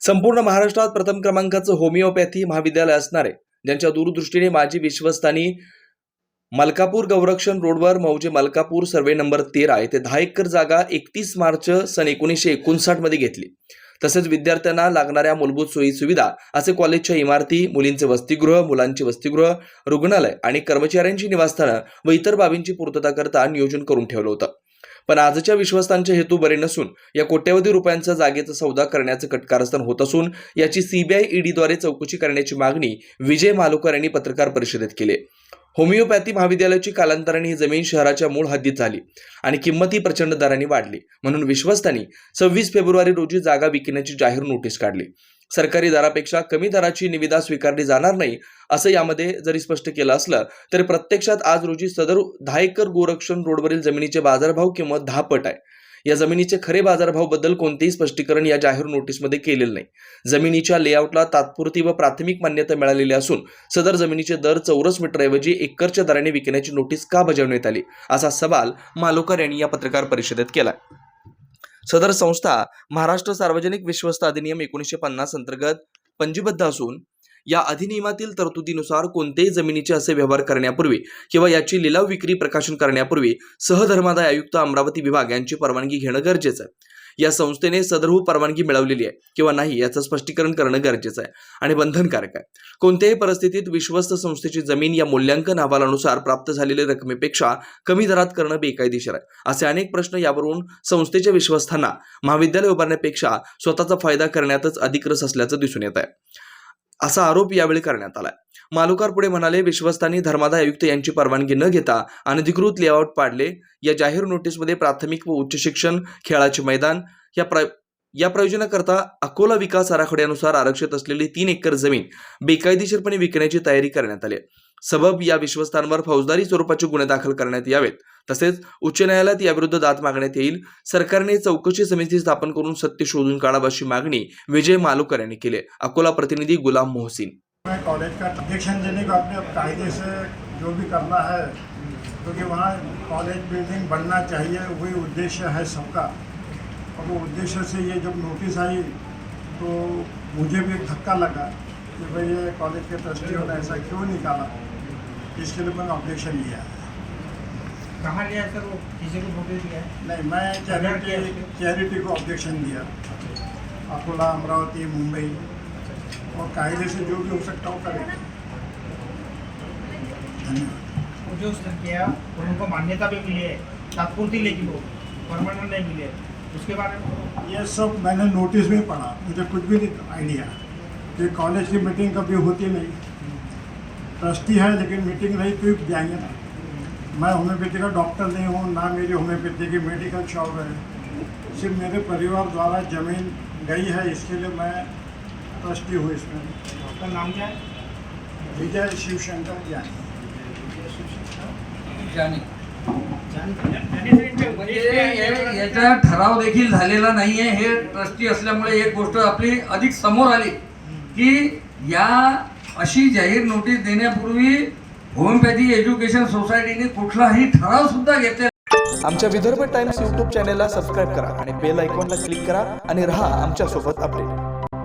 संपूर्ण महाराष्ट्रात प्रथम क्रमांकाचं होमिओपॅथी महाविद्यालय असणारे ज्यांच्या दूरदृष्टीने माजी विश्वस्तानी मलकापूर गौरक्षण रोडवर मौजे मलकापूर सर्वे नंबर तेरा येथे दहा एकर जागा एकतीस मार्च सन एकोणीसशे एकोणसाठमध्ये घेतली. तसेच विद्यार्थ्यांना लागणाऱ्या मूलभूत सोयी सुविधा असे कॉलेजच्या इमारती मुलींचे वसतिगृह मुलांचे वसतिगृह रुग्णालय आणि कर्मचाऱ्यांची निवासस्थानं व इतर बाबींची पूर्तता करता नियोजन करून ठेवलं होतं. पण आजच्या विश्वस्तांचे हेतू बरे नसून या कोट्यवधी रुपयांचा जागेचा सौदा करण्याचं कटकारस्थान होत असून याची सीबीआय ईडीद्वारे चौकशी करण्याची मागणी विजय मालुकर यांनी पत्रकार परिषदेत केली होमिओपॅथी महाविद्यालयाची कालांतराने ही जमीन शहराच्या मूळ हद्दीत झाली आणि किंमतही प्रचंड दराने वाढली. म्हणून विश्वस्तांनी सव्वीस फेब्रुवारी रोजी जागा विकण्याची जाहीर नोटीस काढली. सरकारी दरापेक्षा कमी दराची निविदा स्वीकारली जाणार नाही असं यामध्ये जरी स्पष्ट केलं असलं तरी प्रत्यक्षात आज रोजी सदर दहा एकर गोरक्षण रोडवरील जमिनीचे बाजारभाव किंमत दहा पट आहे. या जमिनीचे खरे बाजारभावबद्दल कोणतेही स्पष्टीकरण या जाहीर नोटीसमध्ये केलेलं नाही. जमिनीच्या लेआउटला तात्पुरती व प्राथमिक मान्यता मिळालेली असून सदर जमिनीचे दर चौरस मीटरऐवजी एकरच्या दराने विकण्याची नोटीस का बजावण्यात आली असा सवाल मालोकर यांनी या पत्रकार परिषदेत केला सदर संस्था महाराष्ट्र सार्वजनिक विश्वस्त अधिनियम एकोणीसशे पन्नास अंतर्गत पंजीबद्ध असून या अधिनियमातील तरतुदीनुसार कोणतेही जमिनीचे असे व्यवहार करण्यापूर्वी किंवा याची लिलाव विक्री प्रकाशन करण्यापूर्वी सहधर्मादाय आयुक्त अमरावती विभाग यांची परवानगी घेणं गरजेचं आहे. या संस्थेने सदरहू परवानगी मिळवलेली आहे किंवा नाही याचं स्पष्टीकरण करणं गरजेचं आहे आणि बंधनकारक आहे. कोणत्याही परिस्थितीत विश्वस्त संस्थेची जमीन या मूल्यांकन अहवालानुसार प्राप्त झालेल्या रकमेपेक्षा कमी दरात करणं बेकायदेशीर आहे. असे अनेक प्रश्न यावरून संस्थेच्या विश्वस्तांना महाविद्यालय उभारण्यापेक्षा स्वतःचा फायदा करण्यातच अधिक रस असल्याचं दिसून येत आहे. असा आरोप यावेळी करण्यात आलाय. मालुकार पुढे म्हणाले विश्वस्तानी धर्मादाय आयुक्त यांची परवानगी न घेता अनधिकृत लेआउट पाडले. या जाहीर नोटीसमध्ये प्राथमिक व उच्च शिक्षण खेळाचे मैदान या प्र या प्रयोजनाकरता अकोला विकास आराखड्यानुसार आरक्षित असलेली तीन एकर जमीन बेकायदेशीरपणे विकण्याची तयारी करण्यात आली सबब या विश्वस्तांवर फौजदारी स्वरूपाचे गुन्हे दाखल करण्यात यावेत. तसेच उच्च न्यायालयात याविरुद्ध दाद मागण्यात येईल. सरकारने चौकशी समिती स्थापन करून सत्य शोधून काढावं अशी मागणी विजय मालुकर यांनी केली अकोला प्रतिनिधी गुलाम मोहसिन. कॉलेज का अध्यक्षन देने को अपने कायदे से जो भी करना है क्योंकि वहाँ कॉलेज बिल्डिंग बनना चाहिए वही उद्देश्य है सबका। और वो उद्देश्य से ये जब नोटिस आई तो मुझे भी एक धक्का लगा कि भाई ये कॉलेज के ट्रस्टियों ने ऐसा क्यों निकाला? इसके लिए मैंने ऑब्जेक्शन लिया। कहाँ लिया सर वो? किसी को नोटिस दिया नहीं मैं चैरिटी चैरिटी को ऑब्जेक्शन दिया अकोला अमरावती मुंबई। और कायदे से जो भी हो सकता हो करेंगे धन्यवाद। जो उसने किया उनको मान्यता भी मिली है तात्पुरती लेकिन वो परमानेंट नहीं मिली। है उसके बारे में? ये सब मैंने नोटिस में पढ़ा। मुझे कुछ भी नहीं आइडिया कि कॉलेज की मीटिंग कभी होती नहीं। ट्रस्टी है लेकिन मीटिंग रही तो जाएँगे ना मैं होम्योपैथी का डॉक्टर नहीं हूँ ना मेरी होम्योपैथी की मेडिकल शॉप है। सिर्फ़ मेरे परिवार द्वारा ज़मीन गई है इसके लिए मैं ट्रस्टी हूँ इसमें। आपका नाम क्या है? विजय शिवशंकर ज्ञानी. म्हणजे म्हणजे हे- याचा ठराव देखील झालेला नाहीये. हे ट्रस्टी असल्यामुळे एक गोष्ट आपली अधिक समोर आली की या अशी जाहीर नोटीस देण्यापूर्वी होमिओपॅथी एज्युकेशन सोसायटीने कुठलाही ठराव सुद्धा घेतलेला आमच्या विदर्भ टाइम्स यूट्यूब चॅनेलला सबस्क्राईब करा आणि बेल आयकॉनला क्लिक करा आणि राहा आमच्यासोबत अपडेट.